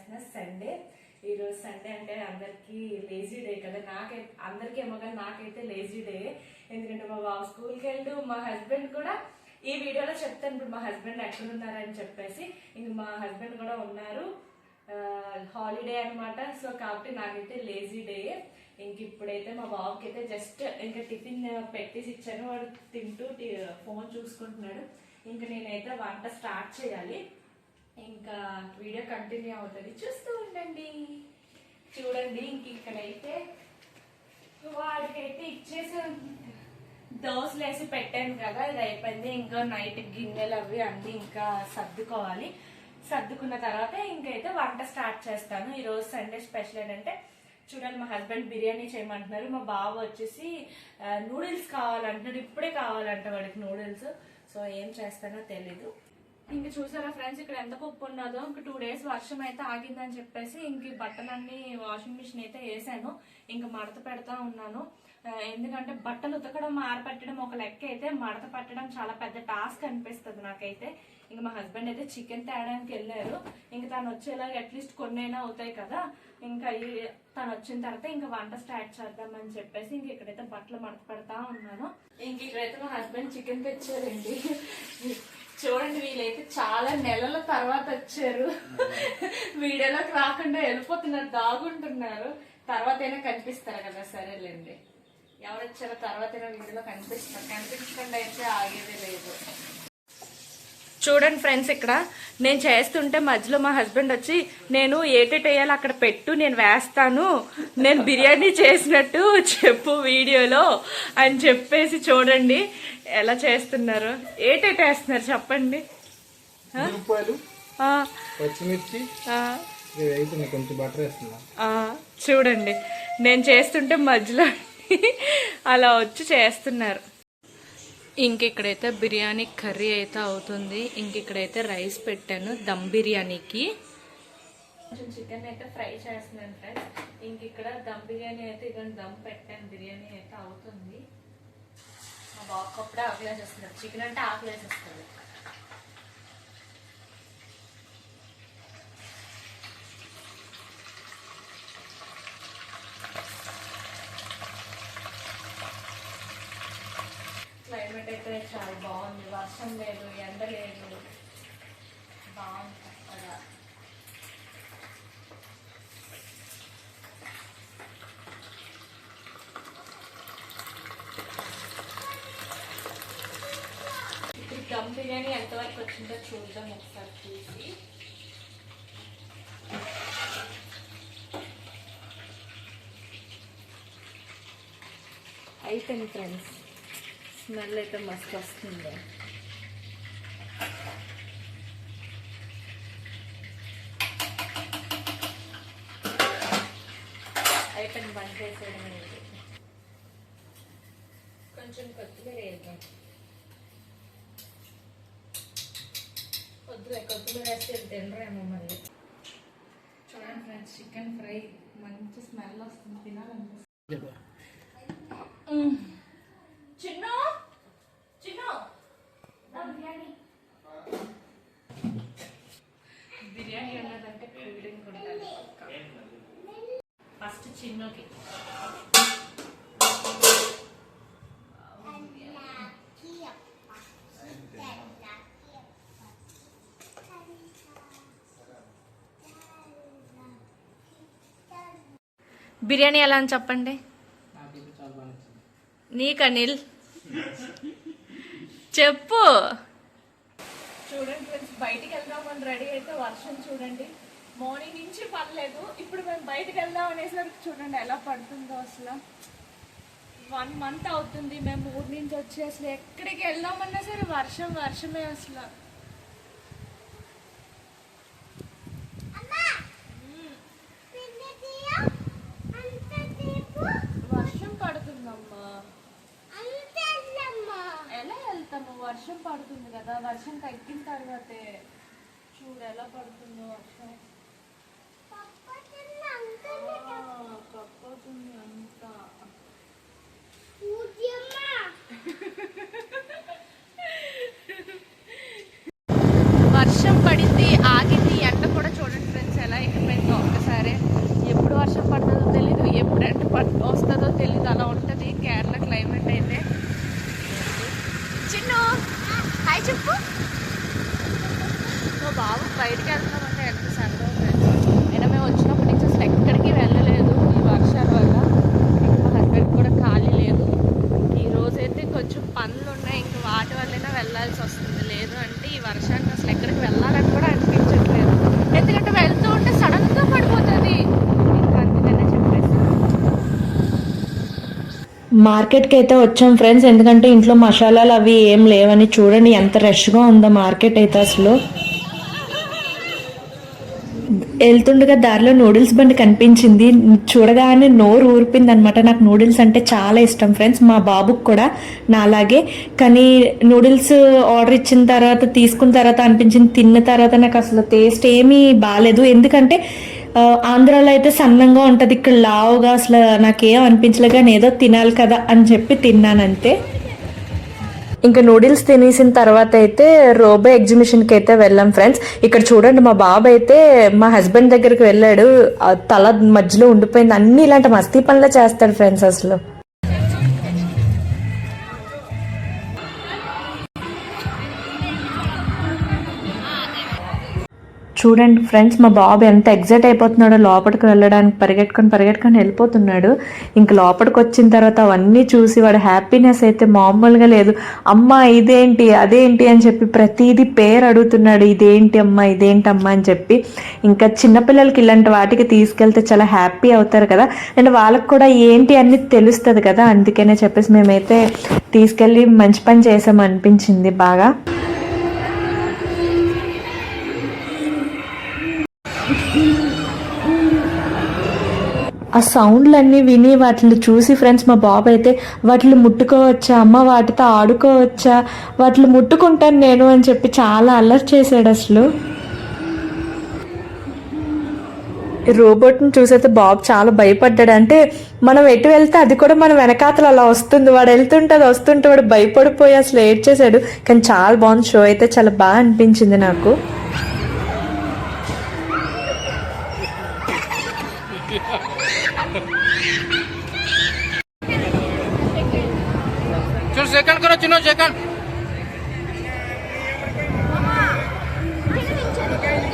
చేస్తున్నా సండే ఈరోజు సండే అంటే అందరికీ లేజీ డే కదా. నాకై అందరికీ ఏమో కానీ నాకైతే లేజీ డే ఎందుకంటే మా బాబు స్కూల్కి వెళ్తూ మా హస్బెండ్ కూడా ఈ వీడియోలో చెప్తాను. ఇప్పుడు మా హస్బెండ్ ఎక్కడ ఉన్నారని చెప్పేసి. ఇంక మా హస్బెండ్ కూడా ఉన్నారు. హాలిడే అన్నమాట. సో కాబట్టి నాకైతే లేజీ డే ఇంక ఇప్పుడైతే మా బాబుకి అయితే జస్ట్ ఇంకా టిఫిన్ పెట్టేసి ఇచ్చాను. వాడు తింటూ ఫోన్ చూసుకుంటున్నాడు. ఇంక నేనైతే వంట స్టార్ట్ చేయాలి. ఇంకా వీడియో కంటిన్యూ అవుతుంది. చూస్తూ ఉండండి. చూడండి ఇంక ఇక్కడైతే వాడికైతే ఇచ్చేసాను. దోశలు వేసి పెట్టాను కదా ఇది అయిపోయింది. ఇంకా నైట్ గిన్నెలు అవి అన్నీ ఇంకా సర్దుకోవాలి. సర్దుకున్న తర్వాత ఇంకైతే వంట స్టార్ట్ చేస్తాను. ఈరోజు సండే స్పెషల్ ఏంటంటే చూడండి మా హస్బెండ్ బిర్యానీ చేయమంటున్నారు. మా బావ వచ్చేసి నూడిల్స్ కావాలంటున్నాడు. ఇప్పుడే కావాలంట వాడికి నూడిల్స్. సో ఏం చేస్తానో తెలీదు. ఇంక చూసారా ఫ్రెండ్స్ ఇక్కడ ఎంత పప్పు ఉన్నదో? ఇంక టూ డేస్ వర్షం అయితే ఆగిందని చెప్పేసి ఇంక బట్టలన్నీ వాషింగ్ మిషన్ అయితే వేసాను. ఇంక మడత పెడతా ఉన్నాను. ఎందుకంటే బట్టలు ఉతకడం ఆరపెట్టడం ఒక లెక్క అయితే మడత పెట్టడం చాలా పెద్ద టాస్క్ అనిపిస్తుంది నాకైతే. ఇంక మా హస్బెండ్ అయితే చికెన్ తేడానికి వెళ్ళారు. ఇంక తను వచ్చేలాగా అట్లీస్ట్ కొన్నైనా అవుతాయి కదా. ఇంకా తను వచ్చిన తర్వాత ఇంకా వంట స్టార్ట్ చేద్దామని చెప్పేసి ఇంక ఇక్కడైతే బట్టలు మడత పెడతా ఉన్నాను. ఇంక ఇక్కడైతే మా హస్బెండ్ చికెన్ తెచ్చారండి. చూడండి వీళ్ళైతే చాలా నెలల తర్వాత వచ్చారు. వీడియోలోకి రాకుండా వెళ్ళిపోతున్నారు దాగుంటున్నారు. తర్వాత అయినా కనిపిస్తారు కదా సరేలేండి. ఎవరు వచ్చారో తర్వాత అయినా వీడియోలో కనిపిస్తారు కనిపించకుండా అయితే ఆగేదే లేదు. చూడండి ఫ్రెండ్స్ ఇక్కడ నేను చేస్తుంటే మధ్యలో మా హస్బెండ్ వచ్చి నేను ఏటేట్ వేయాలి అక్కడ పెట్టు నేను వేస్తాను నేను బిర్యానీ చేసినట్టు చెప్పు వీడియోలో అని చెప్పేసి చూడండి ఎలా చేస్తున్నారు. ఏటేట్ వేస్తున్నారు చెప్పండి పచ్చిమిర్చి కొంచెం బటర్ చూడండి నేను చేస్తుంటే మధ్యలో అలా వచ్చి చేస్తున్నారు. ఇంక ఇక్కడైతే బిర్యానీ కర్రీ అయితే అవుతుంది. ఇంక ఇక్కడైతే రైస్ పెట్టాను దమ్ బిర్యానీకి. కొంచెం చికెన్ అయితే ఫ్రై చేస్తున్నాను ఫ్రెండ్స్ ఇంక ఇక్కడ దమ్ బిర్యానీ అయితే ఇక్కడ దమ్ పెట్టాను. బిర్యానీ అయితే అవుతుంది. మా బాబు అప్పుడే ఆకలేసేస్తున్నారు చికెన్ అంటే ఆకలేసేస్తుంది క్లైమేట్ అయితే చాలా బాగుంది వర్షం లేదు ఎండ లేదు. బాగుంది అక్కడ ఇప్పుడు దమ్ బిర్యానీ ఎంతవరకు వచ్చిందో చూద్దాం ఒకసారి చూసి. అయిపోయింది ఫ్రెండ్స్ స్మెల్ అయితే మస్తు వస్తుంది. అయిపోయింది బంద్ చేసేయడం అనేది. కొంచెం కొత్తిమీర వేద్దాం. కొద్దిగా కొత్తిమీర వేస్తే తినరేమో మళ్ళీ. చూడండి ఫ్రెండ్స్ చికెన్ ఫ్రై మంచి స్మెల్ వస్తుంది తినాలనిపిస్తుంది చిన్ను చిన్ను దా బిర్యానీ బిర్యానీ ఉన్నదంటే ఫీలింగ్ ఉంటుంది ఫస్ట్ చిన్నకి. బిర్యానీ ఎలా అని చెప్పండి? నీకు అనిల్ చెప్పు. చూడండి బయటికి వెళ్దామని రెడీ అయితే వర్షం చూడండి. మార్నింగ్ నుంచి పడలేదు ఇప్పుడు మేము బయటికి వెళ్దాం అనేసరికి చూడండి ఎలా పడుతుందో అసలు. వన్ మంత్ అవుతుంది. మేము ఊరి నుంచి వచ్చి అసలు ఎక్కడికి వెళ్దామన్నా సరే వర్షం వర్షమే అసలు. వర్షం పడుతుందమ్మా. ఎలా వెళ్తాము? వర్షం పడుతుంది కదా. వర్షం తగ్గిన తర్వాతే చూడు ఎలా పడుతుందో వర్షం ఆ, కప్పవుతుంది అంతా వర్షం పడింది ఆగింది ఎండ కూడా చూడండి ఫ్రెండ్స్ ఎలా ఎక్కిపోయిందో ఒక్కసారి ఎప్పుడు వర్షం పడుతుందో తెలీదు ఎప్పుడు ఎండ పడ్ వస్తుందో తెలీదు అలా ఉంటుంది కేరళ క్లైమేట్ అయితే. చిన్ను హాయ్ చెప్పు. మా బాబు బయటకు వెళ్తున్నామంటే ఎంత సరదా ఫ్రెండ్స్ అయినా మేము వచ్చినప్పటి నుంచి అసలు ఎక్కడికి వెళ్ళలేదు ఈ వర్షాల వల్ల ఇంకా మా హస్బెండ్ కూడా ఖాళీ లేదు ఈ రోజైతే కొంచెం పనులు ఉన్నాయి. ఇంకా వాటి వల్లైనా వెళ్ళాల్సి వస్తుంది. లేదు అంటే ఈ వర్షానికి అసలు ఎక్కడికి వెళ్ళాలని కూడా అనిపించట్లేదు. ఎందుకంటే వెళ్తూ ఉంటే సడన్గా పడిపోతుంది. మార్కెట్కి అయితే వచ్చాం ఫ్రెండ్స్. ఎందుకంటే ఇంట్లో మసాలాలు అవి ఏం లేవని చూడండి. ఎంత రష్గా ఉందో మార్కెట్ అయితే అసలు. వెళ్తుండగా దారిలో నూడిల్స్ బండి కనిపించింది. చూడగానే నోరు ఊరిపోయింది అనమాట నాకు నూడిల్స్ అంటే చాలా ఇష్టం ఫ్రెండ్స్. మా బాబుకు కూడా నాలాగే. కానీ నూడిల్స్ ఆర్డర్ ఇచ్చిన తర్వాత తీసుకున్న తర్వాత అనిపించింది. తిన్న తర్వాత నాకు అసలు టేస్ట్ ఏమీ బాగాలేదు ఎందుకంటే ఆంధ్రాలో అయితే సన్నంగా ఉంటుంది. ఇక్కడ లావుగా అసలు నాకేం అనిపించలేదు. కానీ ఏదో తినాలి కదా అని చెప్పి తిన్నానంతే. ఇంకా నూడిల్స్ తినేసిన తర్వాత అయితే రోబో ఎగ్జిబిషన్కి అయితే వెళ్ళాం ఫ్రెండ్స్. ఇక్కడ చూడండి మా బాబు అయితే మా హస్బెండ్ దగ్గరికి వెళ్ళాడు. తల మధ్యలో ఉండిపోయింది. అన్ని ఇలాంటి మస్తీ పనులే చేస్తాడు ఫ్రెండ్స్ అసలు. చూడండి ఫ్రెండ్స్ మా బాబు ఎంత ఎగ్జైట్ అయిపోతున్నాడో లోపలికి వెళ్ళడానికి పరిగెట్టుకొని పరిగెట్టుకొని వెళ్ళిపోతున్నాడు. ఇంక లోపలికి వచ్చిన తర్వాత అవన్నీ చూసి వాడు హ్యాపీనెస్ అయితే మామూలుగా లేదు. అమ్మ ఇదేంటి అదేంటి? అని చెప్పి ప్రతిదీ పేరు అడుగుతున్నాడు. ఇదేంటి అమ్మ ఇదేంటి అమ్మ? అని చెప్పి ఇంకా చిన్నపిల్లలకి ఇలాంటి వాటికి తీసుకెళ్తే చాలా హ్యాపీ అవుతారు కదా. అండ్ వాళ్ళకి కూడా ఏంటి అన్ని తెలుస్తుంది కదా. అందుకనే చెప్పేసి మేమైతే తీసుకెళ్ళి మంచి పని చేసాం అనిపించింది బాగా. ఆ సౌండ్లన్నీ విని వాటిని చూసి ఫ్రెండ్స్ మా బాబు అయితే వాటిని ముట్టుకోవచ్చా అమ్మ వాటితో ఆడుకోవచ్చా వాటిని ముట్టుకుంటాను నేను అని చెప్పి చాలా అల్లరి చేశాడు అసలు. రోబోట్ని చూసైతే బాబు చాలా భయపడ్డాడు. అంటే మనం ఎటు వెళ్తే అది కూడా మన వెనకాతలు అలా వస్తుంది. వాడు వెళ్తుంటే అది వస్తుంటే వాడు భయపడిపోయి అసలు ఏడ్చేశాడు. కానీ చాలా బాగుంది. షో అయితే చాలా బాగా అనిపించింది నాకు. సెకండ్ కరో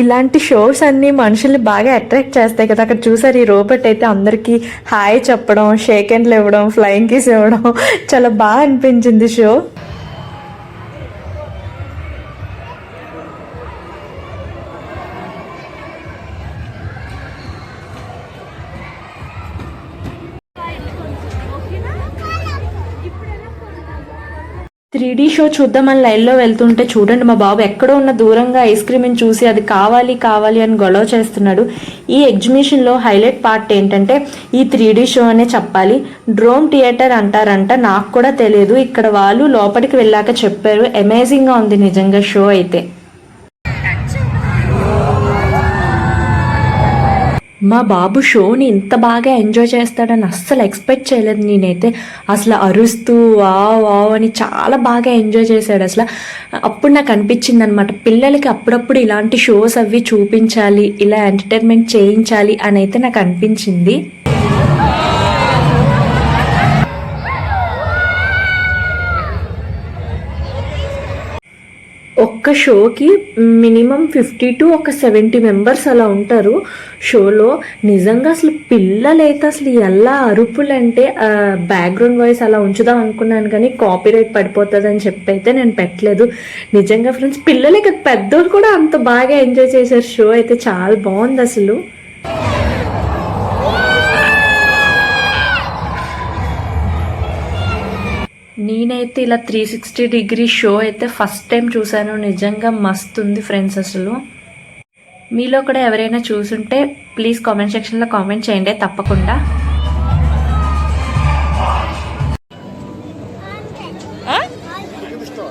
ఇలాంటి షోస్ అన్ని మనుషుల్ని బాగా అట్రాక్ట్ చేస్తాయి కదా. అక్కడ చూసారు ఈ రోబోట్ అయితే అందరికీ హాయ్ చెప్పడం షేక్ హ్యాండ్లు ఇవ్వడం ఫ్లయింగ్ కిస్ ఇవ్వడం. చాలా బాగా అనిపించింది షో త్రీ డీ షో చూద్దామని లైన్లో వెళ్తుంటే చూడండి మా బాబు ఎక్కడో ఉన్న దూరంగా ఐస్ క్రీమ్ని చూసి అది కావాలి కావాలి అని గొడవ చేస్తున్నాడు. ఈ ఎగ్జిబిషన్లో హైలైట్ పార్ట్ ఏంటంటే ఈ త్రీ డీ షో అనే చెప్పాలి. డ్రోన్ థియేటర్ అంటారంట నాకు కూడా తెలియదు ఇక్కడ వాళ్ళు లోపలికి వెళ్ళాక చెప్పారు. అమేజింగ్గా ఉంది నిజంగా షో అయితే. మా బాబు షోని ఇంత బాగా ఎంజాయ్ చేస్తాడని అస్సలు ఎక్స్పెక్ట్ చేయలేదు నేనైతే. అసలు అరుస్తూ వావ్ వావ్ అని చాలా బాగా ఎంజాయ్ చేశాడు అసలు. అప్పుడు నాకు అనిపించింది అనమాట పిల్లలకి అప్పుడప్పుడు ఇలాంటి షోస్ అవి చూపించాలి ఇలా ఎంటర్టైన్మెంట్ చేయించాలి అని అయితే నాకు అనిపించింది. ఒక్క షోకి మినిమం ఫిఫ్టీ టు ఒక సెవెంటీ మెంబర్స్ అలా ఉంటారు. షోలో నిజంగా అసలు పిల్లలైతే అసలు ఎలా అరుపులంటే బ్యాక్గ్రౌండ్ వాయిస్ అలా ఉంచుదాం అనుకున్నాను కానీ కాపీరైట్ పడిపోతుంది అని చెప్పి అయితే నేను పెట్టలేదు. నిజంగా ఫ్రెండ్స్ పిల్లలే కదా పెద్దోళ్ళు కూడా అంత బాగా ఎంజాయ్ చేశారు. షో అయితే చాలా బాగుంది అసలు. నేనైతే ఇలా త్రీ సిక్స్టీ డిగ్రీ షో అయితే ఫస్ట్ టైం చూశాను. నిజంగా మస్తు ఉంది ఫ్రెండ్స్ అసలు. మీలో కూడా ఎవరైనా చూసుంటే ప్లీజ్ కామెంట్ సెక్షన్లో కామెంట్ చేయండి. తప్పకుండా.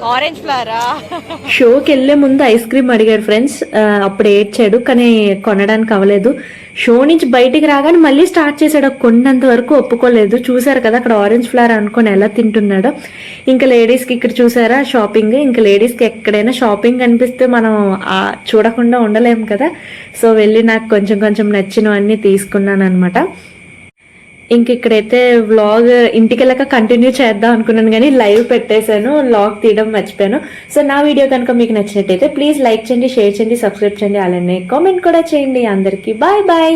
ఆరెంజ్ ఫ్లవరా షోకి వెళ్ళే ముందు ఐస్ క్రీమ్ అడిగాడు ఫ్రెండ్స్ అప్పుడు ఏడ్చాడు కానీ కొనడానికి అవ్వలేదు. షో నుంచి బయటికి రాగానే మళ్ళీ స్టార్ట్ చేశాడు. కొన్నంత వరకు ఒప్పుకోలేదు. చూసారు కదా అక్కడ ఆరెంజ్ ఫ్లవర్ అనుకొని ఎలా తింటున్నాడో. ఇంకా లేడీస్కి ఇక్కడ చూసారా షాపింగ్ ఇంకా లేడీస్కి ఎక్కడైనా షాపింగ్ కనిపిస్తే మనం చూడకుండా ఉండలేము కదా. సో వెళ్ళి నాకు కొంచెం కొంచెం నచ్చినవన్నీ తీసుకున్నాను అనమాట ఇంక ఇక్కడైతే వ్లాగ్ ఇంటికి వెళ్ళాక కంటిన్యూ చేద్దాం అనుకున్నాను కానీ లైవ్ పెట్టేశాను వ్లాగ్ తీయడం మర్చిపోయాను. సో నా వీడియో కనుక మీకు నచ్చినట్టయితే ప్లీజ్ లైక్ చేయండి షేర్ చేయండి సబ్స్క్రైబ్ చేయండి అలానే కామెంట్ కూడా చేయండి అందరికీ. Bye bye